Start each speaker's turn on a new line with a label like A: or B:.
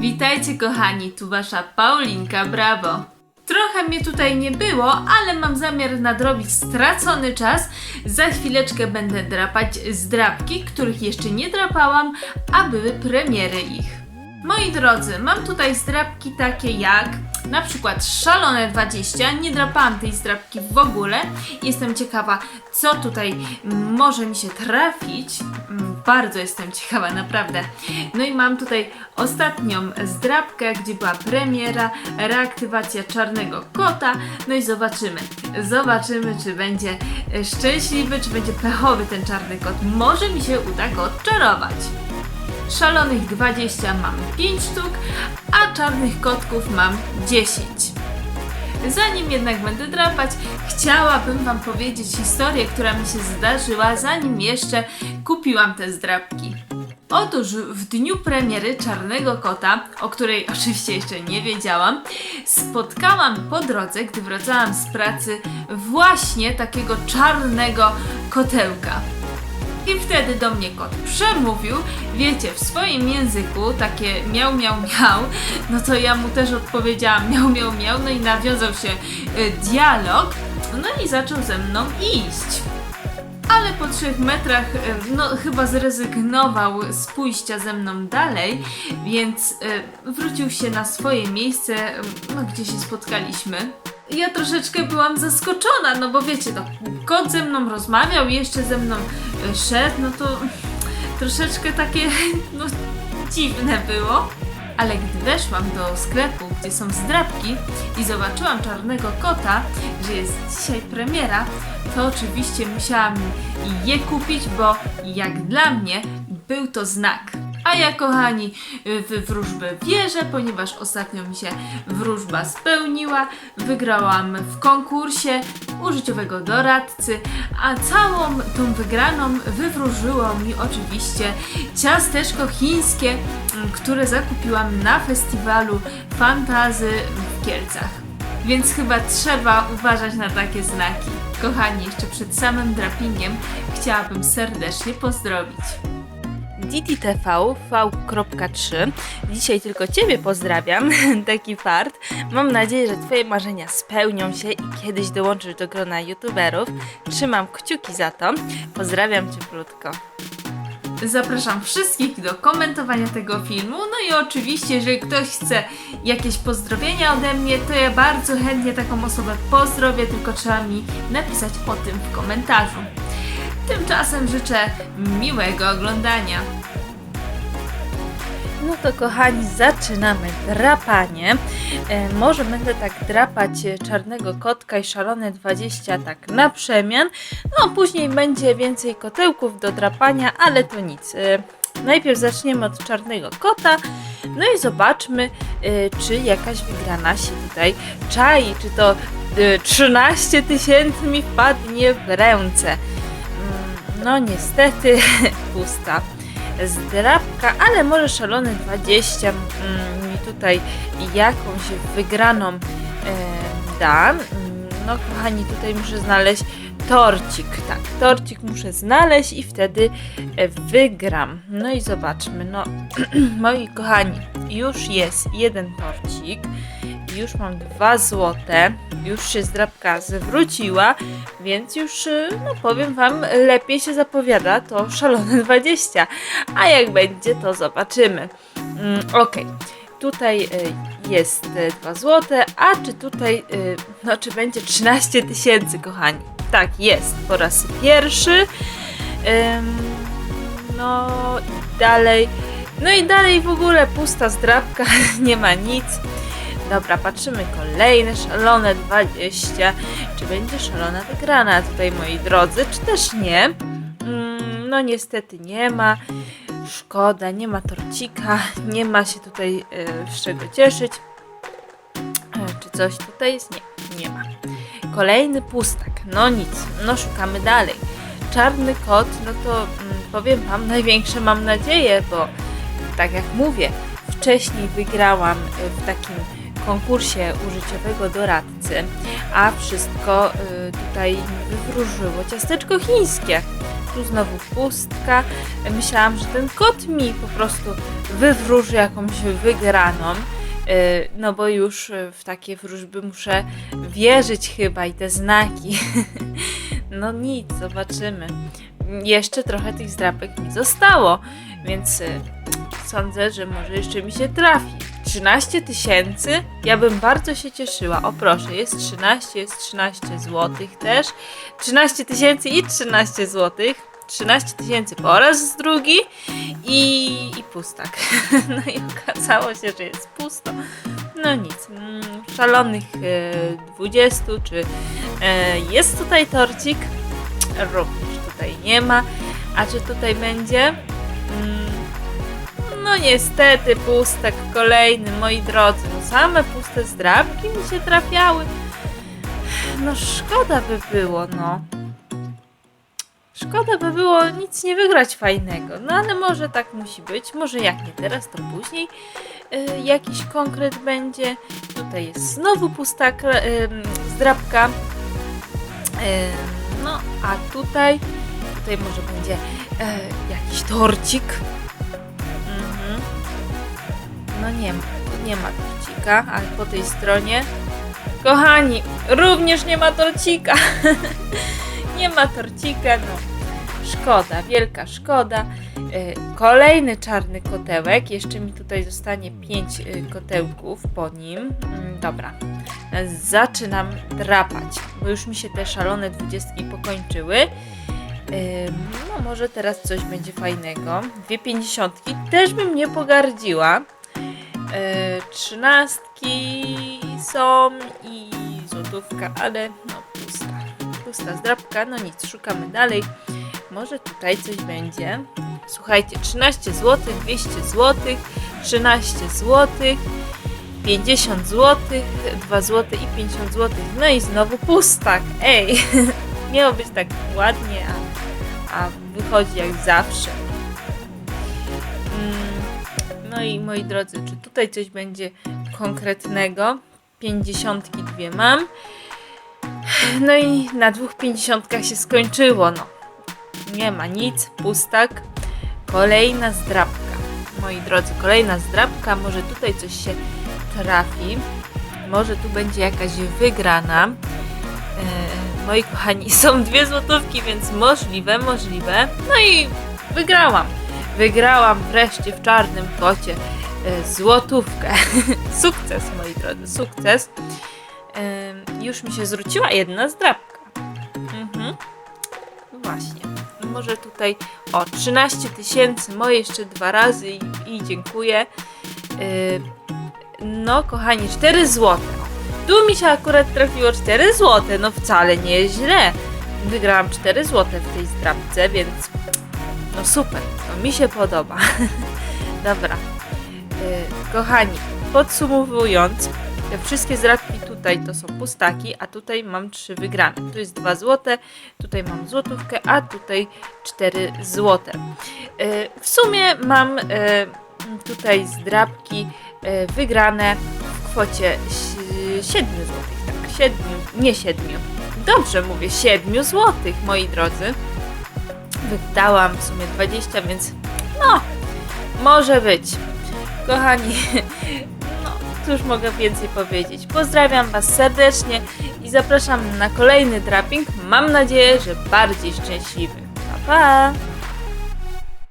A: Witajcie kochani, tu wasza Paulinka Brawo. Trochę mnie tutaj nie było, ale mam zamiar nadrobić stracony czas. Za chwileczkę będę drapać zdrapki, których jeszcze nie drapałam, a były premiery ich. Moi drodzy, mam tutaj zdrapki takie jak na przykład Szalone 20. Nie drapałam tej zdrapki w ogóle. Jestem ciekawa, co tutaj może mi się trafić. Mm, Bardzo jestem ciekawa, naprawdę. No i mam tutaj ostatnią zdrapkę, gdzie była premiera, reaktywacja czarnego kota. No i zobaczymy. Zobaczymy, czy będzie szczęśliwy, czy będzie pechowy ten czarny kot. Może mi się uda go odczarować. Szalonych 20 mam 5 sztuk, a czarnych kotków mam 10. Zanim jednak będę drapać, chciałabym Wam powiedzieć historię, która mi się zdarzyła, zanim jeszcze kupiłam te zdrapki. Otóż w dniu premiery Czarnego Kota, o której oczywiście jeszcze nie wiedziałam, spotkałam po drodze, gdy wracałam z pracy, właśnie takiego czarnego kotełka. I wtedy do mnie kot przemówił, wiecie, w swoim języku, takie miał, miał, miał, no to ja mu też odpowiedziałam miał, miał, miał, no i nawiązał się y, dialog, no i zaczął ze mną iść. Ale po trzech metrach, y, no chyba zrezygnował z pójścia ze mną dalej, więc y, wrócił się na swoje miejsce, y, no, gdzie się spotkaliśmy. Ja troszeczkę byłam zaskoczona, no bo wiecie, no, kot ze mną rozmawiał, jeszcze ze mną y, szedł, no to troszeczkę takie, no dziwne było. Ale gdy weszłam do sklepu, gdzie są zdrabki i zobaczyłam czarnego kota, że jest dzisiaj premiera, to oczywiście musiałam je kupić, bo jak dla mnie był to znak. A ja, kochani, w wróżbę wierzę, ponieważ ostatnio mi się wróżba spełniła. Wygrałam w konkursie u życiowego doradcy, a całą tą wygraną wywróżyło mi oczywiście ciasteczko chińskie, które zakupiłam na festiwalu Fantazy w Kielcach. Więc chyba trzeba uważać na takie znaki. Kochani, jeszcze przed samym drapingiem chciałabym serdecznie pozdrowić.
B: DTTV V.3. Dzisiaj tylko Ciebie pozdrawiam, taki fart. Mam nadzieję, że Twoje marzenia spełnią się i kiedyś dołączysz do grona youtuberów. Trzymam kciuki za to. Pozdrawiam Cię
A: Zapraszam wszystkich do komentowania tego filmu. No i oczywiście, jeżeli ktoś chce jakieś pozdrowienia ode mnie, to ja bardzo chętnie taką osobę pozdrowię, tylko trzeba mi napisać o tym w komentarzu. Tymczasem życzę miłego oglądania.
B: No to kochani, zaczynamy drapanie. E, może będę tak drapać e, czarnego kotka i szalone 20 tak na przemian. No później będzie więcej kotełków do drapania, ale to nic. E, najpierw zaczniemy od czarnego kota. No i zobaczmy, czy jakaś wygrana się tutaj czai. Czy to e, 13 tysięcy mi wpadnie w ręce. Mm, No niestety pusta zdrabka, ale może szalone 20 mm, mi tutaj jakąś wygraną e, da. No kochani, tutaj muszę znaleźć torcik. Tak, torcik muszę znaleźć i wtedy e, wygram. No i zobaczmy. No, moi kochani, już jest jeden torcik. Już mam dwa złote. Już się zdrabka zwróciła, więc już, y, no powiem Wam, lepiej się zapowiada to szalone 20. A jak będzie, to zobaczymy. Mm, ok, tutaj y, jest y, 2 złote, a czy tutaj, y, no czy będzie 13 tysięcy, kochani? Tak, jest, po raz pierwszy. No i dalej, no i dalej w ogóle pusta zdrabka, nie ma nic. Dobra, patrzymy kolejne szalone 20. Czy będzie szalona wygrana tutaj, moi drodzy, czy też nie? Mm, no niestety nie ma. Szkoda, nie ma torcika, nie ma się tutaj e, z czego cieszyć. E, czy coś tutaj jest? Nie, nie ma. Kolejny pustak, no nic, no szukamy dalej. Czarny kot, no to mm, powiem Wam, największe mam nadzieję, bo tak jak mówię, wcześniej wygrałam e, w takim konkursie użyciowego doradcy, a wszystko y, tutaj mi wywróżyło ciasteczko chińskie. tu znowu pustka. Myślałam, że ten kot mi po prostu wywróży jakąś wygraną. Y, No bo już w takie wróżby muszę wierzyć chyba i te znaki. No nic, zobaczymy. Jeszcze trochę tych zdrapek mi zostało, więc y, sądzę, że może jeszcze mi się trafi. 13 tysięcy? Ja bym bardzo się cieszyła. O proszę, jest 13, jest 13 złotych też. 13 tysięcy i 13 złotych. 13 tysięcy po raz drugi i, i pustak. No i okazało się, że jest pusto. No nic, mm, szalonych e, 20 czy e, jest tutaj torcik? Również tutaj nie ma. A czy tutaj będzie? No niestety pustak kolejny, moi drodzy. No same puste zdrabki mi się trafiały. No szkoda by było, no. Szkoda by było nic nie wygrać fajnego. No ale może tak musi być. Może jak nie teraz, to później y, jakiś konkret będzie. Tutaj jest znowu pusta ym, zdrabka. Ym, no a tutaj, tutaj może będzie e, jakiś torcik. No nie ma, nie ma torcika, ale po tej stronie. Kochani, również nie ma torcika. nie ma torcika, no. Szkoda, wielka szkoda. E, Kolejny czarny kotełek. Jeszcze mi tutaj zostanie pięć e, kotełków po nim. Mm, Dobra. E, Zaczynam drapać, bo już mi się te szalone dwudziestki pokończyły. Ym, No może teraz coś będzie fajnego. Dwie pięćdziesiątki też bym nie pogardziła. E, Trzynastki są i złotówka, ale no pusta. Pusta zdrabka, no nic, szukamy dalej. Może tutaj coś będzie. Słuchajcie, 13 zł, 200 zł, 13 zł, 50 zł, 2 zł i 50 zł. No i znowu pustak. Ej, miało być tak ładnie, a, a wychodzi jak zawsze. No i moi drodzy, czy tutaj coś będzie konkretnego? 50 dwie mam. No i na dwóch pięćdziesiątkach się skończyło, no. Nie ma nic, pustak. Kolejna zdrabka. Moi drodzy, kolejna zdrabka. Może tutaj coś się trafi. Może tu będzie jakaś wygrana. E, moi kochani, są dwie złotówki, więc możliwe, możliwe. No i wygrałam. Wygrałam wreszcie w czarnym kocie e, złotówkę. sukces, moi drodzy, sukces. Już mi się zwróciła jedna zdrabka. Mhm. Właśnie. Może tutaj, o, 13 tysięcy, moje jeszcze dwa razy i, i dziękuję. No, kochani, 4 złote. Tu mi się akurat trafiło 4 złote, no wcale nie źle. Wygrałam 4 złote w tej zdrabce, więc no super, to mi się podoba. Dobra. Yy, kochani, podsumowując, te wszystkie zdrabki tutaj to są pustaki, a tutaj mam trzy wygrane. Tu jest 2 złote, tutaj mam złotówkę, a tutaj 4 złote. E, W sumie mam e, tutaj zdrabki wygrane w kwocie 7 złotych, tak, 7, nie 7. Dobrze mówię, 7 złotych, moi drodzy. Wydałam w sumie 20, więc no, może być. Kochani, no, cóż mogę więcej powiedzieć. Pozdrawiam Was serdecznie i zapraszam na kolejny draping. Mam nadzieję, że bardziej szczęśliwy. Pa, pa!